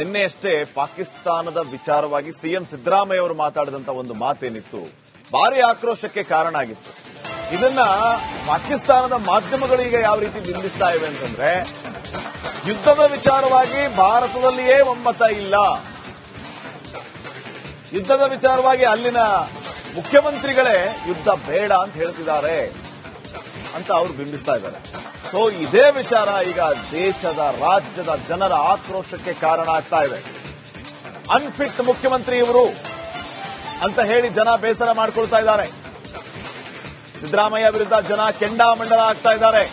ನಿನ್ನೆಯಷ್ಟೇ ಪಾಕಿಸ್ತಾನದ ವಿಚಾರವಾಗಿ ಸಿಎಂ ಸಿದ್ದರಾಮಯ್ಯ ಅವರು ಮಾತಾಡಿದಂತ ಒಂದು ಮಾತೇನಿತ್ತು. ಭಾರಿ ಆಕ್ರೋಶಕ್ಕೆ ಕಾರಣ ಆಗಿತ್ತು. ಇದನ್ನ ಪಾಕಿಸ್ತಾನದ ಮಾಧ್ಯಮಗಳು ಈಗ ಯಾವ ರೀತಿ ಬಿಂಬಿಸ್ತಾ ಇವೆ ಅಂತಂದ್ರೆ, ಯುದ್ಧದ ವಿಚಾರವಾಗಿ ಭಾರತದಲ್ಲಿಯೇ ಒಮ್ಮತ ಇಲ್ಲ. ಯುದ್ಧದ ವಿಚಾರವಾಗಿ ಅಲ್ಲಿನ ಮುಖ್ಯಮಂತ್ರಿಗಳೇ ಯುದ್ಧ ಬೇಡ ಅಂತ ಹೇಳ್ತಿದ್ದಾರೆ ಅಂತ ಅವರು ಬಿಂಬಿಸ್ತಾ ಇದ್ದಾರೆ. ಸೊ ಇದೇ ವಿಚಾರ ಈಗ ದೇಶದ ರಾಜ್ಯದ ಜನರ ಆಕ್ರೋಶಕ್ಕೆ ಕಾರಣ ಆಗ್ತಾ ಇದೆ. ಅನ್ಫಿಟ್ ಮುಖ್ಯಮಂತ್ರಿ ಇವರು ಅಂತ ಹೇಳಿ ಜನ ಬೇಸರ ಮಾಡ್ಕೊಳ್ತಾ ಇದ್ದಾರೆ. ಸಿದ್ದರಾಮಯ್ಯ ವಿರುದ್ಧ ಜನ ಕೆಂಡಾಮಂಡಲ ಆಗ್ತಾ ಇದ್ದಾರೆ.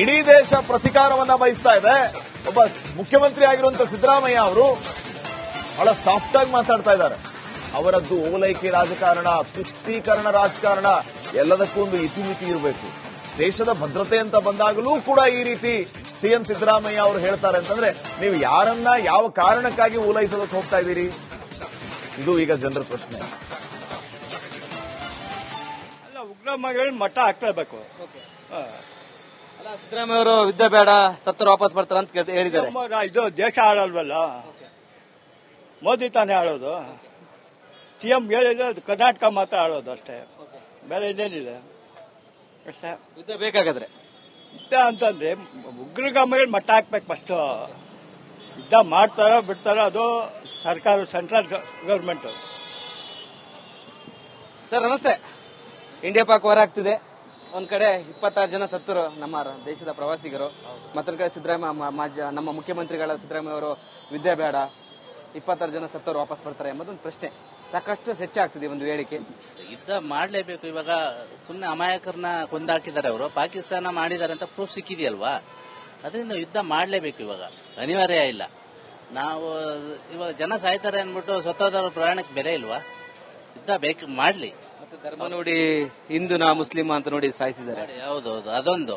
ಇಡೀ ದೇಶ ಪ್ರತಿಕಾರವನ್ನ ಬಯಸ್ತಾ ಇದೆ. ಒಬ್ಬ ಮುಖ್ಯಮಂತ್ರಿ ಆಗಿರುವಂತಹ ಸಿದ್ದರಾಮಯ್ಯ ಅವರು ಬಹಳ ಸಾಫ್ಟ್ ಆಗಿ ಮಾತಾಡ್ತಾ ಇದ್ದಾರೆ. ಅವರದ್ದು ಓಲೈಕೆ ರಾಜಕಾರಣ, ತುಷ್ಟೀಕರಣ ರಾಜಕಾರಣ, ಎಲ್ಲದಕ್ಕೂ ಒಂದು ಇತಿಮಿತಿ ಇರಬೇಕು. ದೇಶದ ಭದ್ರತೆ ಅಂತ ಬಂದಾಗಲೂ ಕೂಡ ಈ ರೀತಿ ಸಿಎಂ ಸಿದ್ದರಾಮಯ್ಯ ಅವರು ಹೇಳ್ತಾರೆ ಅಂತಂದ್ರೆ ನೀವು ಯಾರನ್ನ ಯಾವ ಕಾರಣಕ್ಕಾಗಿ ಓಲೈಸೋದಕ್ಕೆ ಹೋಗ್ತಾ ಇದ್ದೀರಿ? ಇದು ಈಗ ಜನರ ಪ್ರಶ್ನೆ. ಅಲ್ಲ ಉಗ್ರಮಗಳು ಮಠ ಹಾಕ್ಲೇಬೇಕು. ಅಲ್ಲ ಸಿದ್ದರಾಮಯ್ಯ ಅವರು ವಿದ್ಯೆ ಬೇಡ ಸತ್ತರು ವಾಪಸ್ ಬರ್ತಾರ ಅಂತ ಕೇಳ್ತ- ಹೇಳಿದ್ದಾರೆ. ಇದು ದೇಶ ಆಳಲ್ವಲ್ಲ? ಮೋದಿ ತಾನೇ ಆಳೋದು? ಸಿಎಂ ಹೇಳಿದ್ರೆ ಅದು ಕರ್ನಾಟಕ ಮಾತ್ರ ಆಳೋದು ಅಷ್ಟೇ. ಬೇರೆ ಇನ್ನೇನಿದೆ ಅಷ್ಟೇ. ಯುದ್ಧ ಬೇಕಾಗಾದ್ರೆ? ಯುದ್ಧ ಅಂತಂದ್ರೆ ಉಗ್ರಗಾಮಿಗಳು ಮಟ್ಟ ಹಾಕ್ಬೇಕು ಫಸ್ಟ್ ಯುದ್ಧ ಮಾಡ್ತಾರೋ ಬಿಡ್ತಾರೋ ಅದು ಸರ್ಕಾರ ಸೆಂಟ್ರಲ್ ಗೌರ್ಮೆಂಟ್ ಸರ್ ನಮಸ್ತೆ. ಇಂಡಿಯಾ ಪಾಕ್ ವಾರ ಆಗ್ತಿದೆ. ಒಂದ್ ಕಡೆ ಇಪ್ಪತ್ತಾರು ಜನ ಸತ್ತರು ನಮ್ಮ ದೇಶದ ಪ್ರವಾಸಿಗರು. ಮತ್ತೊಂದ್ ಕಡೆ ಸಿದ್ದರಾಮಯ್ಯ ಮ- ಮಾಜ- ನಮ್ಮ ಮುಖ್ಯಮಂತ್ರಿಗಳ ಸಿದ್ದರಾಮಯ್ಯ ಅವರು ವಿದ್ಯೆ ಬೇಡ. ಇಪ್ಪತ್ತಾರು ಜನ ಸತ್ತವರು ವಾಪಸ್ ಬರ್ತಾರೆ ಎಂಬುದೊಂದು ಪ್ರಶ್ನೆ. ಸಾಕಷ್ಟು ಸ್ವಚ್ಛ ಆಗ್ತಿದೆ ಒಂದು ಹೇಳಿಕೆ. ಯುದ್ಧ ಮಾಡಲೇಬೇಕು. ಇವಾಗ ಸುಮ್ಮನೆ ಅಮಾಯಕರನ್ನ ಕೊಂದಾಕಿದ್ದಾರೆ ಅವರು. ಪಾಕಿಸ್ತಾನ ಮಾಡಿದ್ದಾರೆ ಅಂತ ಪ್ರೂಫ್ ಸಿಕ್ಕಿದೆಯಲ್ವಾ? ಅದರಿಂದ ಯುದ್ಧ ಮಾಡಲೇಬೇಕು ಇವಾಗ. ಅನಿವಾರ್ಯ ಇಲ್ಲ. ನಾವು ಇವಾಗ ಜನ ಸಾಯ್ತಾರೆ ಅಂದ್ಬಿಟ್ಟು ಸ್ವತಂತ್ರ ಪ್ರಯಾಣಕ್ಕೆ ಬೆಲೆ ಇಲ್ವಾ? ಯುದ್ಧ ಬೇಕು ಮಾಡಲಿ. ಮತ್ತೆ ಧರ್ಮ ನೋಡಿ ಹಿಂದೂನ ಮುಸ್ಲಿಂ ಅಂತ ನೋಡಿ ಸಾಯಿಸಿದ್ದಾರೆ. ಹೌದು ಅದೊಂದು.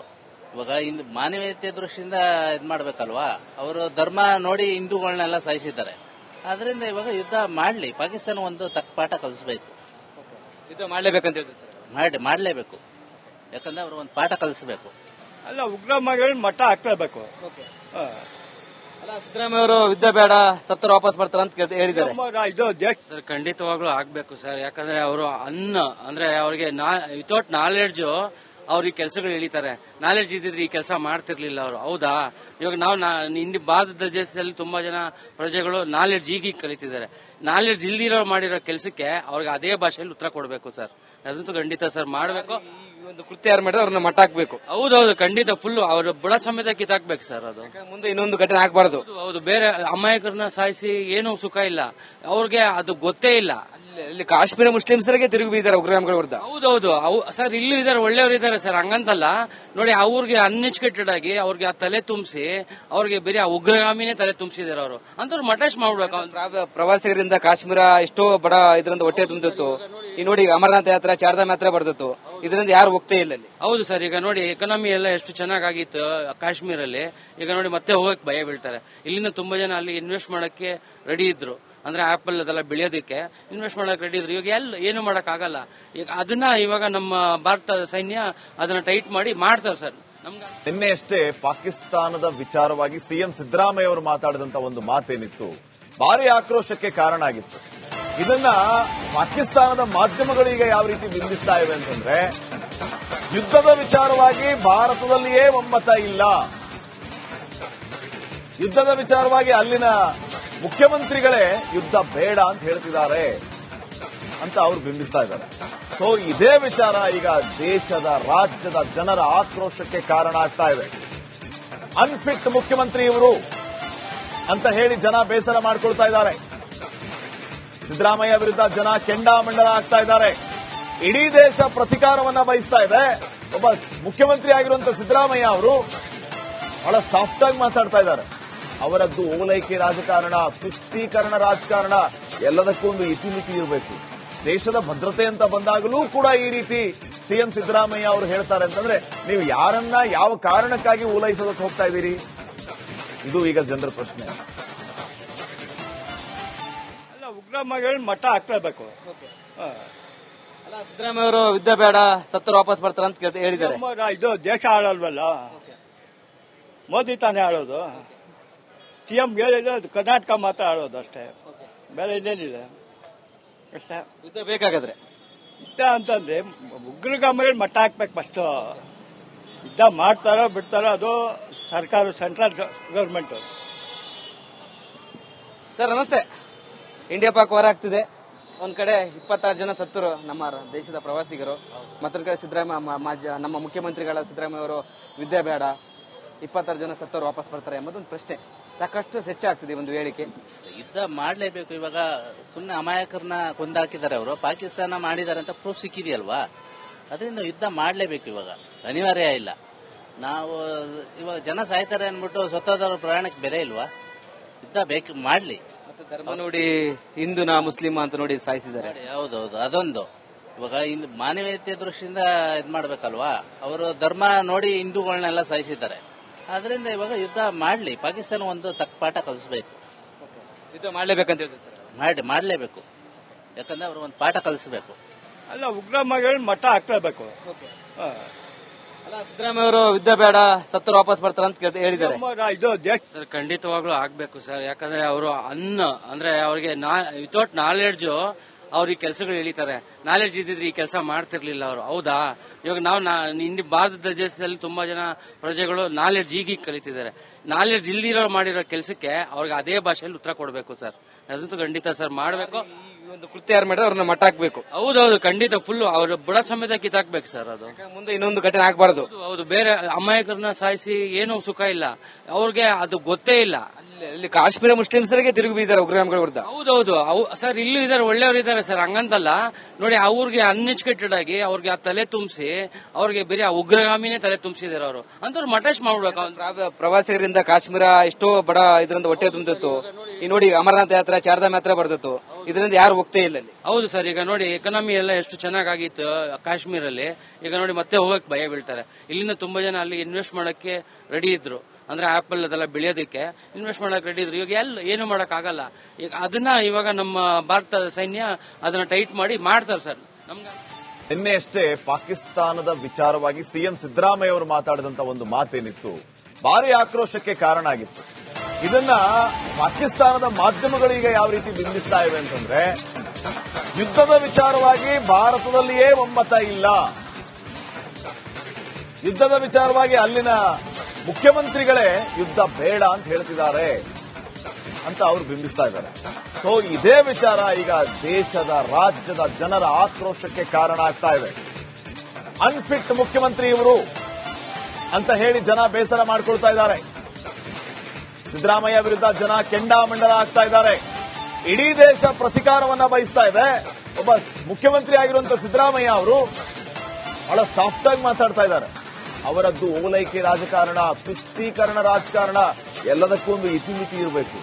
ಇವಾಗ ಮಾನವೀಯತೆ ದೃಷ್ಟಿಯಿಂದ ಇದ್ ಮಾಡ್ಬೇಕಲ್ವಾ ಅವರು ಧರ್ಮ ನೋಡಿ ಹಿಂದೂಗಳನ್ನೆಲ್ಲ ಸಾಯಿಸಿದ್ದಾರೆ. ಅದರಿಂದ ಇವಾಗ ಯುದ್ಧ ಮಾಡಲಿ. ಪಾಕಿಸ್ತಾನ ಒಂದು ತಕ್ಕ ಪಾಠ ಕಲಿಸ್ಬೇಕು. ಯುದ್ಧ ಮಾಡಲೇಬೇಕಂತ ಹೇಳಿದ್ರು ಸರ್? ಮಾಡಿ ಮಾಡಲೇಬೇಕು. ಯಾಕಂದ್ರೆ ಅವರು ಒಂದು ಪಾಠ ಕಲಿಸ್ಬೇಕು. ಅಲ್ಲ ಉಗ್ರಮಗಳು ಮಠ ಹಾಕ್ಲೇಬೇಕು. ಅಲ್ಲ ಸಿದ್ದರಾಮಯ್ಯ ಅವರು ಯುದ್ಧ ಬೇಡ ಸತ್ತರು ವಾಪಸ್ ಬರ್ತಾರ ಅಂತ ಕೇಳ್ತ- ಹೇಳಿದ್ದಾರೆ. ಸರ್ ಖಂಡಿತವಾಗ್ಲೂ ಆಗ್ಬೇಕು ಸರ್. ಯಾಕಂದ್ರೆ ಅವರು ಅನ್ನ ಅಂದ್ರೆ ಅವ್ರಿಗೆ ವಿತೌಟ್ ನಾಲೆಡ್ಜ್ ಅವ್ರಿಗೆ ಕೆಲಸಗಳು ಎಳಿತಾರೆ. ನಾಲೆಡ್ಜ್ ಇದ್ದಿದ್ರೆ ಈ ಕೆಲಸ ಮಾಡ್ತಿರ್ಲಿಲ್ಲ ಅವರು. ಹೌದಾ? ಇವಾಗ ನಾವು ಇಂಡಿ ಭಾರತದ ದೇಶದಲ್ಲಿ ತುಂಬಾ ಜನ ಪ್ರಜೆಗಳು ನಾಲೆಡ್ಜ್ ಈಗ ಕಲಿತಿದ್ದಾರೆ. ನಾಲೆಡ್ಜ್ ಇಲ್ದಿರೋ ಮಾಡಿರೋ ಕೆಲಸಕ್ಕೆ ಅವ್ರಿಗೆ ಅದೇ ಭಾಷೆಯಲ್ಲಿ ಉತ್ತರ ಕೊಡಬೇಕು ಸರ್. ಅದಂತೂ ಖಂಡಿತ ಸರ್. ಮಾಡಬೇಕು. ಒಂದು ಕೃತ್ಯ ಯಾರು ಮಾಡಿದ್ರೆ ಅವ್ರನ್ನ ಮಟ್ಟ ಹಾಕ್ಬೇಕು. ಹೌದೌದು ಖಂಡಿತ ಫುಲ್ ಅವ್ರ ಬುಡ ಸಮೇತ ಕಿತ್ತಾಕ್ಬೇಕು ಸರ್ ಅದು. ಯಾಕಂದ್ರೆ ಮುಂದೆ ಇನ್ನೊಂದು ಘಟನೆ ಆಗ್ಬಾರ್ದು. ಹೌದು, ಹೌದು ಬೇರೆ ಅಮಾಯಕರನ್ನ ಸಾಯಿಸಿ ಏನೂ ಸುಖ ಇಲ್ಲ. ಅವ್ರಿಗೆ ಅದು ಗೊತ್ತೇ ಇಲ್ಲ. ಅಲ್ಲಿ- ಅಲ್ಲಿ ಕಾಶ್ಮೀರ ಮುಸ್ಲಿಮ್ಸರಿಗೆ ತಿರುಗಿ ಬಿದ್ದಾರೆ ಉಗ್ರಗಾಮಿಗಳ ವಿರುದ್ಧ. ಹೌದೌದು ಅವು ಸರ್ ಇಲ್ಲಿ ಇದಾರೆ ಒಳ್ಳೆಯವರು ಇದಾರೆ ಸರ್ ಹಂಗಂತಲ್ಲ. ನೋಡಿ ಅವ್ರಿಗೆ ಅನ್ಎಜುಕೇಟೆಡ್ ಆಗಿ ಅವ್ರಿಗೆ ಆ ತಲೆ ತುಂಬಿಸಿ ಅವ್ರಿಗೆ ಬರೀ ಆ ಉಗ್ರಗಾಮಿನೇ ತಲೆ ತುಂಬಿಸಿದಾರೆ ಅವರು. ಅಂತವ್ರು ಮಟೇಶ್ ಮಾಡ್ಬೇಕು. ಅವ್ನು. ಪ್ರಾ- ಪ್ರವಾಸಿಗರಿಂದ ಕಾಶ್ಮೀರ ಎಷ್ಟೋ ಬಡ ಇದರಿಂದ ಹೊಟ್ಟೆ ತುಂಬಿತ್ತು ಈ ನೋಡಿ ಈಗ ಅಮರನಾಥ ಯಾತ್ರೆ ಚಾರ್ಧಾಮ್ ಯಾತ್ರೆ ಬರ್ದಿತ್ತು. ಇದರಿಂದ ಯಾರು ಹೋಗ್ತೇ ಇಲ್ಲ ಅಲ್ಲಿ. ಹೌದು ಸರ್ ಈಗ ನೋಡಿ ಎಕನಾಮಿ ಎಲ್ಲ ಎಷ್ಟು ಚೆನ್ನಾಗಾಗಿತ್ತು ಕಾಶ್ಮೀರಲ್ಲಿ. ಈಗ ನೋಡಿ ಮತ್ತೆ ಹೋಗಕ್ ಭಯ ಬೀಳ್ತಾರೆ. ಇಲ್ಲಿಂದ ತುಂಬಾ ಜನ ಅಲ್ಲಿ ಇನ್ವೆಸ್ಟ್ ಮಾಡಕ್ಕೆ ರೆಡಿ ಇದ್ರು. ಅಂದ್ರೆ ಆಪಲ್ ಅದೆಲ್ಲ ಬೆಳೆಯೋದಕ್ಕೆ ಇನ್ವೆಸ್ಟ್ ಮಾಡಕ್ ರೆಡಿ ಇದ್ರು. ಇವಾಗ ಎಲ್ಲ ಏನು ಮಾಡಕ್ ಆಗಲ್ಲ ಈಗ ಅದನ್ನ ಇವಾಗ ನಮ್ಮ ಭಾರತ ಸೈನ್ಯ ಅದನ್ನ ಟೈಟ್ ಮಾಡಿ ಮಾಡ್ತಾರೆ ಸರ್. ನಿನ್ನೆ ಅಷ್ಟೇ ಪಾಕಿಸ್ತಾನದ ವಿಚಾರವಾಗಿ ಸಿಎಂ ಸಿದ್ದರಾಮಯ್ಯ ಅವರು ಮಾತಾಡಿದಂತ ಒಂದು ಮಾತೇನಿತ್ತು. ಭಾರಿ ಆಕ್ರೋಶಕ್ಕೆ ಕಾರಣ ಆಗಿತ್ತು. ಇದನ್ನ ಪಾಕಿಸ್ತಾನದ ಮಾಧ್ಯಮಗಳು ಈಗ ಯಾವ ರೀತಿ ಬಿಂಬಿಸ್ತಾ ಇವೆ ಅಂತಂದ್ರೆ ಯುದ್ಧದ ವಿಚಾರವಾಗಿ ಭಾರತದಲ್ಲಿಯೇ ಒಮ್ಮತ ಇಲ್ಲ. ಯುದ್ಧದ ವಿಚಾರವಾಗಿ ಅಲ್ಲಿನ ಮುಖ್ಯಮಂತ್ರಿಗಳೇ ಯುದ್ಧ ಬೇಡ ಅಂತ ಹೇಳ್ತಿದ್ದಾರೆ ಅಂತ ಅವರು ಬಿಂಬಿಸ್ತಾ ಇದ್ದಾರೆ. ಸೊ ಇದೇ ವಿಚಾರ ಈಗ ದೇಶದ ರಾಜ್ಯದ ಜನರ ಆಕ್ರೋಶಕ್ಕೆ ಕಾರಣ ಆಗ್ತಾ ಇದೆ. ಅನ್ಫಿಟ್ ಮುಖ್ಯಮಂತ್ರಿ ಇವರು ಅಂತ ಹೇಳಿ ಜನ ಬೇಸರ ಮಾಡ್ಕೊಳ್ತಾ ಇದ್ದಾರೆ. ಸಿದ್ದರಾಮಯ್ಯ ವಿರುದ್ಧ ಜನ ಕೆಂಡಾಮಂಡಲ ಆಗ್ತಾ ಇದ್ದಾರೆ. ಇಡೀ ದೇಶ ಪ್ರತಿಕಾರವನ್ನ ಬಯಸ್ತಾ ಇದೆ. ಒಬ್ಬ ಮುಖ್ಯಮಂತ್ರಿ ಆಗಿರುವಂತ ಸಿದ್ದರಾಮಯ್ಯ ಅವರು ಬಹಳ ಸಾಫ್ಟ್ ಆಗಿ ಮಾತಾಡ್ತಾ ಇದ್ದಾರೆ. ಅವರದ್ದು ಓಲೈಕೆ ರಾಜಕಾರಣ ತುಷ್ಟೀಕರಣ ರಾಜಕಾರಣ ಎಲ್ಲದಕ್ಕೂ ಒಂದು ಇತಿಮಿತಿ ಇರಬೇಕು. ದೇಶದ ಭದ್ರತೆ ಅಂತ ಬಂದಾಗಲೂ ಕೂಡ ಈ ರೀತಿ ಸಿಎಂ ಸಿದ್ದರಾಮಯ್ಯ ಅವರು ಹೇಳ್ತಾರೆ ಅಂತಂದ್ರೆ ನೀವು ಯಾರನ್ನ ಯಾವ ಕಾರಣಕ್ಕಾಗಿ ಓಲೈಸೋದಕ್ಕೆ ಹೋಗ್ತಾ ಇದ್ದೀರಿ? ಇದು ಈಗ ಜನರ ಪ್ರಶ್ನೆ. ಅಲ್ಲ ಉಗ್ರಮಗಳು ಮಠ ಹಾಕ್ಲೇಬೇಕು. ಸಿದ್ದರಾಮಯ್ಯ ಅವರು ವಿದ್ಯೆ ಬೇಡ ಸತ್ತರು ವಾಪಸ್ ಬರ್ತಾರ ಅಂತ ಕೇಳ್ತ- ಹೇಳಿದ್ದಾರೆ. ನಮ್ಮ ಇದು ದೇಶ ಆಳಲ್ವಲ್ಲ? ಮೋದಿ ತಾನೇ ಆಳೋದು? ಸಿ ಎಂ ಹೇಳಿದ್ರೆ ಅದು ಕರ್ನಾಟಕ ಮಾತ್ರ ಆಳೋದು ಅಷ್ಟೇ. ಬೇರೆ ಇನ್ನೇನಿದೆ? ಅಷ್ಟೇ. ಯುದ್ಧ ಬೇಕಾಗಾದ್ರೆ? ಯುದ್ಧ ಅಂತಂದ್ರೆ ಉಗ್ರಗಾಮಿಗಳು ಮಟ್ಟ ಹಾಕ್ಬೇಕು ಫಸ್ಟ್ ಯುದ್ಧ ಮಾಡ್ತಾರೋ ಬಿಡ್ತಾರೋ ಅದು ಸರ್ಕಾರ ಸೆಂಟ್ರಲ್ ಗೌರ್ಮೆಂಟು. ಸರ್ ನಮಸ್ತೆ. ಇಂಡಿಯಾ ಪಾಕ್ ವಾರ ಆಗ್ತಿದೆ ಒಂದ್ ಕಡೆ ಇಪ್ಪತ್ತಾರು ಜನ ಸತ್ತರು ನಮ್ಮ ದೇಶದ ಪ್ರವಾಸಿಗರು. ಮತ್ತೊಂದ್ ಕಡೆ ಸಿದ್ದರಾಮಯ್ಯ ನಮ್ಮ ಮುಖ್ಯಮಂತ್ರಿಗಳ ಸಿದ್ದರಾಮಯ್ಯ ಅವರು, ವಿದ್ಯೆ ಬೇಡ, ಇಪ್ಪತ್ತಾರು ಜನ ಸತ್ತರು ವಾಪಸ್ ಬರ್ತಾರೆ ಎಂಬುದೊಂದು ಪ್ರಶ್ನೆ. ಸಾಕಷ್ಟು ಆಗ್ತಿದೆ ಒಂದು ಹೇಳಿಕೆ ಯುದ್ಧ ಮಾಡಲೇಬೇಕು, ಇವಾಗ ಸುಮ್ಮನೆ ಅಮಾಯಕರನ್ನ ಕೊಂದಾಕಿದ್ದಾರೆ ಅವರು, ಪಾಕಿಸ್ತಾನ ಮಾಡಿದ್ದಾರೆ ಅಂತ ಪ್ರೂಫ್ ಸಿಕ್ಕಿದೆಯಲ್ವಾ? ಅದರಿಂದ ಯುದ್ಧ ಮಾಡಲೇಬೇಕು ಇವಾಗ, ಅನಿವಾರ್ಯ ಇಲ್ಲ. ನಾವು, ಇವಾಗ ಜನ ಸಾಯ್ತಾರೆ ಅಂದ್ಬಿಟ್ಟು ಸ್ವತಃದವ್ರ ಪ್ರಯಾಣಕ್ಕೆ ಬೆಲೆ ಇಲ್ವಾ? ಯುದ್ಧ ಬೇಕು, ಮಾಡಲಿ. ಧರ್ಮ ನೋಡಿ ಹಿಂದೂನಾ ಮುಸ್ಲಿಮ ಅಂತ ನೋಡಿ ಸಾಯಿಸಿದ್ದಾರೆ. ಹೌದೌದು ಅದೊಂದು. ಇವಾಗ ಇಲ್ಲಿ ಮಾನವೀಯತೆ ದೃಷ್ಟಿಯಿಂದ ಇದ್ ಮಾಡ್ಬೇಕಲ್ವಾ? ಅವರು ಧರ್ಮ ನೋಡಿ ಹಿಂದೂಗಳನ್ನೆಲ್ಲ ಸಾಯಿಸಿದ್ದಾರೆ. ಅದರಿಂದ ಇವಾಗ ಯುದ್ಧ ಮಾಡಲಿ. ಪಾಕಿಸ್ತಾನ ಒಂದು ತಕ್ಕ ಪಾಠ ಕಲಿಸ್ಬೇಕು. ಯುದ್ಧ ಮಾಡ್ಲೇಬೇಕಂತ ಹೇಳ್ತಾರೆ ಸರ್? ಮಾಡಿ ಮಾಡಲೇಬೇಕು. ಯಾಕಂದ್ರೆ ಅವರು ಒಂದು ಪಾಠ ಕಲಿಸ್ಬೇಕು. ಅಲ್ಲ ಉಗ್ರ ಮಠ ಹಾಕ್ಲೇಬೇಕು. ಹಾ. ಅಲ್ಲ ಸಿದ್ದರಾಮಯ್ಯ ಅವರು ವಿದ್ಯೆ ಬೇಡ ಸತ್ತರು ವಾಪಸ್ ಬರ್ತಾರೆ ಅಂತ ಕೇಳ್ತ- ಹೇಳಿದ್ದಾರೆ. ನಮ್ಮ ರಾ- ಇದು ದೇಶ ಸರ್ ಖಂಡಿತವಾಗ್ಲೂ ಆಗ್ಬೇಕು ಸರ್. ಯಾಕಂದ್ರೆ ಅವರು ಅನ್ನ ಅಂದ್ರೆ ಅವ್ರಿಗೆ ವಿತೌಟ್ ನಾಲೆಡ್ಜ್ ಅವ್ರಿಗೆ ಕೆಲಸಗಳು ಎಳಿತಾರೆ. ನಾಲೆಡ್ಜ್ ಇದ್ದಿದ್ರೆ ಈ ಕೆಲಸ ಮಾಡ್ತಿರ್ಲಿಲ್ಲ ಅವರು. ಹೌದಾ? ಇವಾಗ ನಾವು ಇಂಡಿ ಭಾರತದ ದೇಶದಲ್ಲಿ ತುಂಬಾ ಜನ ಪ್ರಜೆಗಳು ನಾಲೆಡ್ಜ್ ಈಗೀಗ ಕಲಿತಿದ್ದಾರೆ. ನಾಲೆಡ್ಜ್ ಇಲ್ದಿರೋ ಮಾಡಿರೋ ಕೆಲಸಕ್ಕೆ ಅವ್ರಿಗೆ ಅದೇ ಭಾಷೆಯಲ್ಲಿ ಉತ್ತರ ಕೊಡಬೇಕು ಸರ್. ಅದಂತೂ ಖಂಡಿತ ಸರ್ ಮಾಡಬೇಕು. ಈ ಒಂದು ಕೃತ್ಯ ಯಾರು ಮಾಡಿದ್ರೆ ಅವ್ರನ್ನ ಮಟ್ಟ ಹಾಕ್ಬೇಕು. ಹೌದೌದು ಖಂಡಿತ ಫುಲ್ ಅವ್ರ ಬುಡ ಸಮೇತ ಕಿತ್ತಾಕ್ಬೇಕು ಸರ್ ಅದು. ಯಾಕಂದ್ರೆ ಮುಂದೆ ಇನ್ನೊಂದು ಘಟನೆ ಆಗ್ಬಾರ್ದು. ಹೌದು, ಹೌದು ಬೇರೆ ಅಮಾಯಕರನ್ನ ಸಾಯಿಸಿ ಏನು ಸುಖ ಇಲ್ಲ. ಅವ್ರಿಗೆ ಅದು ಗೊತ್ತೇ ಇಲ್ಲ. ಅಲ್ಲಿ ಕಾಶ್ಮೀರ ಮುಸ್ಲಿಮ್ಸರಿಗೆ ತಿರುಗಿ ಬಿದ್ದಾರೆ ಉಗ್ರಗಾಮಿಗಳ ವಿರುದ್ಧ. ಹೌದೌದು. ಅವು ಸರ್ ಇಲ್ಲೂ ಇದಾರೆ ಒಳ್ಳೆಯವರು ಇದಾರೆ ಸರ್ ಹಂಗಂತಲ್ಲ. ನೋಡಿ ಅವ್ರಿಗೆ ಅನ್ಎಜುಕೇಟೆಡ್ ಆಗಿ ಅವ್ರಿಗೆ ಆ ತಲೆ ತುಂಬಿಸಿ ಅವ್ರಿಗೆ ಬೇರೆ ಆ ಉಗ್ರಗಾಮಿನೇ ತಲೆ ತುಂಬಿಸಿದಾರೆ ಅವರು. ಅಂತವ್ರು ಮಟೇಶ್ ಮಾಡ್ಬೇಕು. ಪ್ರವಾಸಿಗರಿಂದ ಕಾಶ್ಮೀರ ಎಷ್ಟೋ ಬಡ ಇದರಿಂದ ಹೊಟ್ಟೆ ತುಂಬಿತ್ತು ಈ ನೋಡಿ ಅಮರನಾಥ ಯಾತ್ರೆ ಚಾರ್ಧಾಮ್ ಯಾತ್ರೆ ಬರ್ತಿತ್ತು. ಇದರಿಂದ ಯಾರು ಹೋಗ್ತೇ ಇಲ್ಲ ಹೌದು ಸರ್ ಈಗ ನೋಡಿ ಎಕನಾಮಿ ಎಲ್ಲ ಎಷ್ಟು ಚೆನ್ನಾಗಿತ್ತು ಕಾಶ್ಮೀರಲ್ಲಿ. ಈಗ ನೋಡಿ ಮತ್ತೆ ಹೋಗಕ್ ಭಯ ಬೀಳ್ತಾರೆ. ಇಲ್ಲಿಂದ ತುಂಬಾ ಜನ ಅಲ್ಲಿ ಇನ್ವೆಸ್ಟ್ ಮಾಡಕ್ಕೆ ರೆಡಿ ಇದ್ರು. ಅಂದ್ರೆ ಆಪಲ್ ಅದೆಲ್ಲ ಬೆಳೆಯೋದಕ್ಕೆ ಇನ್ವೆಸ್ಟ್ ಮಾಡಕ್ ರೆಡಿ ಇದ್ರು. ಇವಾಗ ಎಲ್ಲ ಏನು ಆಗಲ್ಲ ಈಗ ಅದನ್ನ ಇವಾಗ ನಮ್ಮ ಭಾರತ ಸೈನ್ಯ ಅದನ್ನ ಟೈಟ್ ಮಾಡಿ ಮಾಡ್ತಾರೆ ಸರ್. ನಮ್ಗೆ ನಿನ್ನೆ ಅಷ್ಟೇ ಪಾಕಿಸ್ತಾನದ ವಿಚಾರವಾಗಿ ಸಿಎಂ ಸಿದ್ದರಾಮಯ್ಯ ಅವರು ಮಾತಾಡಿದಂತ ಒಂದು ಮಾತೇನಿತ್ತು. ಭಾರಿ ಆಕ್ರೋಶಕ್ಕೆ ಕಾರಣ ಆಗಿತ್ತು. ಇದನ್ನ ಪಾಕಿಸ್ತಾನದ ಮಾಧ್ಯಮಗಳು ಈಗ ಯಾವ ರೀತಿ ಬಿಂಬಿಸ್ತಾ ಇವೆ ಅಂತಂದ್ರೆ, ಯುದ್ಧದ ವಿಚಾರವಾಗಿ ಭಾರತದಲ್ಲಿಯೇ ಒಮ್ಮತ ಇಲ್ಲ. ಯುದ್ಧದ ವಿಚಾರವಾಗಿ ಅಲ್ಲಿನ ಮುಖ್ಯಮಂತ್ರಿಗಳೇ ಯುದ್ಧ ಬೇಡ ಅಂತ ಹೇಳ್ತಿದ್ದಾರೆ ಅಂತ ಅವರು ಬಿಂಬಿಸ್ತಾ ಇದ್ದಾರೆ. ಸೊ ಇದೇ ವಿಚಾರ ಈಗ ದೇಶದ ರಾಜ್ಯದ ಜನರ ಆಕ್ರೋಶಕ್ಕೆ ಕಾರಣ ಆಗ್ತಾ ಇದೆ. ಅನ್ಫಿಟ್ ಮುಖ್ಯಮಂತ್ರಿ ಇವರು ಅಂತ ಹೇಳಿ ಜನ ಬೇಸರ ಮಾಡ್ಕೊಳ್ತಾ ಇದ್ದಾರೆ. ಸಿದ್ದರಾಮಯ್ಯ ವಿರುದ್ಧ ಜನ ಕೆಂಡಾಮಂಡಲ ಆಗ್ತಾ ಇದ್ದಾರೆ. ಇಡೀ ದೇಶ ಪ್ರತಿಕಾರವನ್ನ ಬಯಸ್ತಾ ಇದೆ. ಒಬ್ಬ ಮುಖ್ಯಮಂತ್ರಿ ಆಗಿರುವಂತಹ ಸಿದ್ದರಾಮಯ್ಯ ಅವರು ಬಹಳ ಸಾಫ್ಟ್ ಆಗಿ ಮಾತಾಡ್ತಾ ಇದ್ದಾರೆ. ಅವರದ್ದು ಓಲೈಕೆ ರಾಜಕಾರಣ ತುಷ್ಟೀಕರಣ ರಾಜಕಾರಣ ಎಲ್ಲದಕ್ಕೂ ಒಂದು ಇತಿಮಿತಿ ಇರಬೇಕು.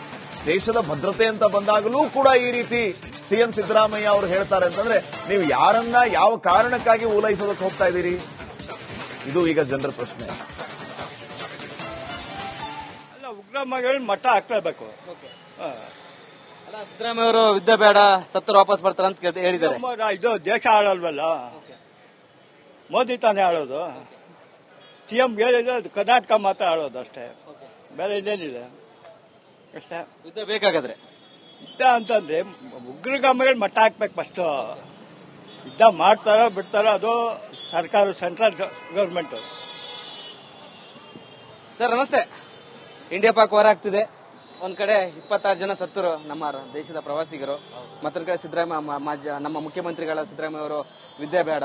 ದೇಶದ ಭದ್ರತೆ ಅಂತ ಬಂದಾಗಲೂ ಕೂಡ ಈ ರೀತಿ ಸಿಎಂ ಸಿದ್ದರಾಮಯ್ಯ ಅವರು ಹೇಳ್ತಾರೆ ಅಂತಂದ್ರೆ ನೀವು ಯಾರನ್ನ ಯಾವ ಕಾರಣಕ್ಕಾಗಿ ಓಲೈಸೋದಕ್ಕೆ ಹೋಗ್ತಾ ಇದ್ದೀರಿ? ಇದು ಈಗ ಜನರ ಪ್ರಶ್ನೆ. ಅಲ್ಲ ಉಗ್ರಗಾಮಿಗಳು ಮಠ ಹಾಕ್ಲೇಬೇಕು. ಹಾ. ಅಲ್ಲ ಸಿದ್ದರಾಮಯ್ಯ ಅವರು ವಿದ್ಯೆ ಬೇಡ ಸತ್ತರು ವಾಪಸ್ ಬರ್ತಾರೆ ಅಂತ ಹೇಳಿದ್ದಾರೆ. ಇದು ದೇಶ ಆಳಲ್ವಲ್ಲ. ಮೋದಿ ತಾನೇ ಆಳೋದು. ಸಿ ಎಂ ಹೇಳಿದ್ರೆ ಅದು ಕರ್ನಾಟಕ ಮಾತ್ರ ಆಳೋದು ಅಷ್ಟೇ ಬೇರೆ ಇನ್ನೇನಿದೆ ಅಷ್ಟೇ. ಯುದ್ಧ ಬೇಕಾಗಾದ್ರೆ? ಯುದ್ಧ ಅಂತಂದ್ರೆ ಉಗ್ರಗಾಮಿಗಳು ಮಟ್ಟ ಹಾಕ್ಬೇಕು ಫಸ್ಟ್ ಯುದ್ಧ ಮಾಡ್ತಾರೋ ಬಿಡ್ತಾರೋ ಅದು ಸರ್ಕಾರ ಸೆಂಟ್ರಲ್ ಗೌರ್ಮೆಂಟ್ ಸರ್ ನಮಸ್ತೆ. ಇಂಡಿಯಾ ಪಾಕ್ ವಾರ ಆಗ್ತಿದೆ. ಒಂದ್ ಕಡೆ ಇಪ್ಪತ್ತಾರು ಜನ ಸತ್ತರು ನಮ್ಮ ದೇಶದ ಪ್ರವಾಸಿಗರು. ಮತ್ತೊಂದ್ ಕಡೆ ಸಿದ್ದರಾಮಯ್ಯ ನಮ್ಮ ಮುಖ್ಯಮಂತ್ರಿಗಳ ಸಿದ್ದರಾಮಯ್ಯ ಅವರು ವಿದ್ಯೆ ಬೇಡ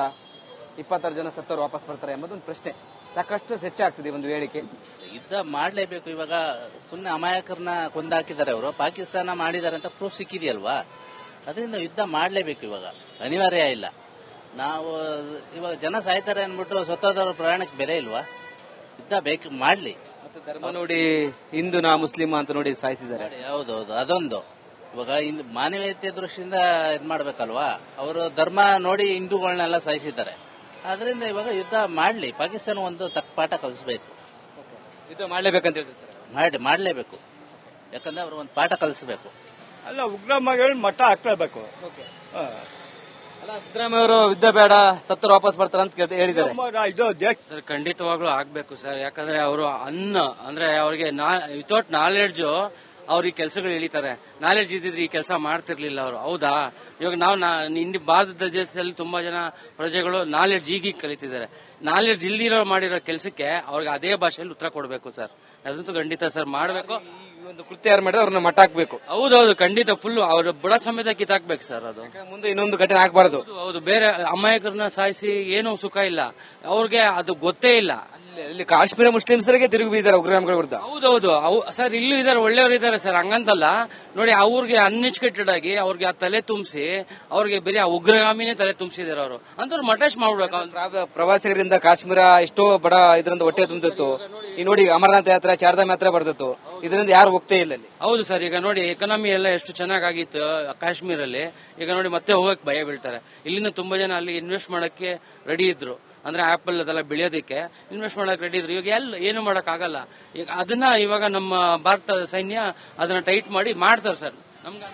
ಇಪ್ಪತ್ತಾರು ಜನ ಸತ್ತರು ವಾಪಸ್ ಬರ್ತಾರೆ ಎಂಬುದೊಂದು ಪ್ರಶ್ನೆ. ಸಾಕಷ್ಟು ಹೆಚ್ಚಾಗ್ತದೆ ಒಂದು ಹೇಳಿಕೆ. ಯುದ್ಧ ಮಾಡಲೇಬೇಕು. ಇವಾಗ ಸುಮ್ಮನೆ ಅಮಾಯಕರನ್ನ ಕೊಂದಾಕಿದ್ದಾರೆ ಅವರು. ಪಾಕಿಸ್ತಾನ ಮಾಡಿದ್ದಾರೆ ಅಂತ ಪ್ರೂಫ್ ಸಿಕ್ಕಿದೆಯಲ್ವಾ? ಅದರಿಂದ ಯುದ್ಧ ಮಾಡಲೇಬೇಕು ಇವಾಗ. ಅನಿವಾರ್ಯ ಇಲ್ಲ. ನಾವು ಇವಾಗ ಜನ ಸಾಯ್ತಾರೆ ಅಂದ್ಬಿಟ್ಟು ಸ್ವತಂತ್ರ ಪ್ರಯಾಣಕ್ಕೆ ಬೆಲೆ ಇಲ್ವಾ? ಯುದ್ಧ ಬೇಕು ಮಾಡಲಿ. ಮತ್ತೆ ಧರ್ಮ ನೋಡಿ ಹಿಂದೂನ ಮುಸ್ಲಿಮ ಅಂತ ನೋಡಿ ಸಾಯಿಸಿದ್ದಾರೆ. ಹೌದೌದು ಅದೊಂದು. ಇವಾಗ ಮಾನವೀಯತೆ ದೃಷ್ಟಿಯಿಂದ ಇದ್ ಮಾಡ್ಬೇಕಲ್ವಾ? ಅವರು ಧರ್ಮ ನೋಡಿ ಹಿಂದೂಗಳನ್ನೆಲ್ಲ ಸಾಯಿಸಿದ್ದಾರೆ. ಅದರಿಂದ ಇವಾಗ ಯುದ್ಧ ಮಾಡಲಿ. ಪಾಕಿಸ್ತಾನ ಒಂದು ತಕ್ಕ ಪಾಠ ಕಲಿಸ್ಬೇಕು. ಯುದ್ಧ ಮಾಡಲೇಬೇಕಂತ ಹೇಳ್ತಾರೆ ಸರ್? ಮಾಡಿ ಮಾಡಲೇಬೇಕು. ಯಾಕಂದ್ರೆ ಅವರು ಒಂದು ಪಾಠ ಕಲಿಸ್ಬೇಕು. ಅಲ್ಲ ಉಗ್ರಗಾಮಿಗಳು ಮಠ ಹಾಕ್ಲೇಬೇಕು. ಹಾ. ಅಲ್ಲ ಸಿದ್ದರಾಮಯ್ಯ ಅವರು ಯುದ್ಧ ಬೇಡ ಸತ್ತರು ವಾಪಸ್ ಬರ್ತಾರೆ ಅಂತ ಕೇಳ್ತ- ಹೇಳಿದ್ದಾರೆ. ನಮ್ಮ ರಾ- ಇದು ದೇಶ ಸರ್ ಖಂಡಿತವಾಗ್ಲೂ ಆಗ್ಬೇಕು ಸರ್. ಯಾಕಂದ್ರೆ ಅವರು ಅನ್ನ ಅಂದ್ರೆ ಅವ್ರಿಗೆ ವಿತೌಟ್ ನಾಲೆಡ್ಜ್ ಅವ್ರಿಗೆ ಕೆಲಸಗಳು ಎಳಿತಾರೆ. ನಾಲೆಡ್ಜ್ ಇದ್ದಿದ್ರೆ ಈ ಕೆಲಸ ಮಾಡ್ತಿರ್ಲಿಲ್ಲ ಅವರು. ಹೌದಾ? ಇವಾಗ ನಾವು ಇಂಡಿ ಭಾರತದ ದೇಶದಲ್ಲಿ ತುಂಬಾ ಜನ ಪ್ರಜೆಗಳು ನಾಲೆಡ್ಜ್ ಈಗೀಗ ಕಲಿತಿದ್ದಾರೆ. ನಾಲೆಡ್ಜ್ ಇಲ್ದಿರೋ ಮಾಡಿರೋ ಕೆಲಸಕ್ಕೆ ಅವ್ರಿಗೆ ಅದೇ ಭಾಷೆಯಲ್ಲಿ ಉತ್ತರ ಕೊಡಬೇಕು ಸರ್. ಅದಂತೂ ಖಂಡಿತ ಸರ್. ಮಾಡಬೇಕು. ಒಂದು ಕೃತ್ಯ ಯಾರು ಮಾಡಿದ್ರೆ ಅವ್ರನ್ನ ಮಟ್ಟ ಹಾಕ್ಬೇಕು. ಹೌದೌದು ಖಂಡಿತ ಫುಲ್ ಅವ್ರ ಬುಡ ಸಮೇತ ಕಿತ್ತಾಕ್ಬೇಕು ಸರ್ ಅದು. ಮುಂದೆ ಇನ್ನೊಂದು ಘಟನೆ ಆಗ್ಬಾರ್ದು. ಹೌದು, ಹೌದು. ಬೇರೆ ಅಮಾಯಕರನ್ನ ಸಾಯಿಸಿ ಏನೂ ಸುಖ ಇಲ್ಲ. ಅವ್ರಿಗೆ ಅದು ಗೊತ್ತೇ ಇಲ್ಲ. ಅಲ್ಲಿ ಕಾಶ್ಮೀರ ಮುಸ್ಲಿಮ್ಸರಿಗೆ ತಿರುಗಿ ಬೀದ್ದಾರೆ ಉಗ್ರಗಾಮಿಗಳ ವಿರುದ್ಧ. ಹೌದೌದು. ಅವ್- ಸರ್ ಇಲ್ಲೂ ಇದಾರೆ ಒಳ್ಳೆಯವರು ಇದಾರೆ ಸರ್. ಹಂಗಂತಲ್ಲ ನೋಡಿ ಅವ್ರಿಗೆ ಅನ್ಎಜುಕೇಟೆಡ್ ಆಗಿ ಅವ್ರಿಗೆ ಆ ತಲೆ ತುಂಬಿಸಿ ಅವ್ರಿಗೆ ಬರೀ ಆ ಉಗ್ರಗಾಮಿನೇ ತಲೆ ತುಂಬಿಸಿದಾರೆ ಅವರು. ಅಂತವ್ರು ಮಟಾಶ್ ಮಾಡ್ಬೇಕು. ಪ್ರವಾಸಿಗರಿಂದ ಕಾಶ್ಮೀರ ಎಷ್ಟೋ ಬಡ ಇದರಿಂದ ಹೊಟ್ಟೆ ತುಂಬಿತ್ತು ಈ ನೋಡಿ ಅಮರನಾಥ ಯಾತ್ರೆ ಚಾರ್ಧಾಮ್ ಯಾತ್ರೆ ಬರ್ತಿತ್ತು. ಇದರಿಂದ ಯಾರು ಹೋಗ್ತೇ ಇಲ್ಲ ಹೌದು ಸರ್ ಈಗ ನೋಡಿ ಎಕನಾಮಿ ಎಲ್ಲ ಎಷ್ಟು ಚೆನ್ನಾಗಾಗಿತ್ತು ಕಾಶ್ಮೀರಲ್ಲಿ. ಈಗ ನೋಡಿ ಮತ್ತೆ ಹೋಗಕ್ ಭಯ ಬೀಳ್ತಾರೆ. ಇಲ್ಲಿಂದ ತುಂಬಾ ಜನ ಅಲ್ಲಿ ಇನ್ವೆಸ್ಟ್ ಮಾಡಕ್ಕೆ ರೆಡಿ ಇದ್ರು. ಅಂದ್ರೆ ಆಪಲ್ ಅದೆಲ್ಲ ಬೆಳೆಯೋದಕ್ಕೆ ಇನ್ವೆಸ್ಟ್ ಮಾಡಕ್ ರೆಡಿ ಇದ್ರು ಇವಾಗ ಎಲ್ಲ ಏನು ಮಾಡಕ್ ಆಗಲ್ಲ ಈಗ ಅದನ್ನ ಇವಾಗ ನಮ್ಮ ಭಾರತ ಸೈನ್ಯ ಅದನ್ನ ಟೈಟ್ ಮಾಡಿ ಮಾಡ್ತಾರೆ ಸರ್ ನಮ್ಗೆ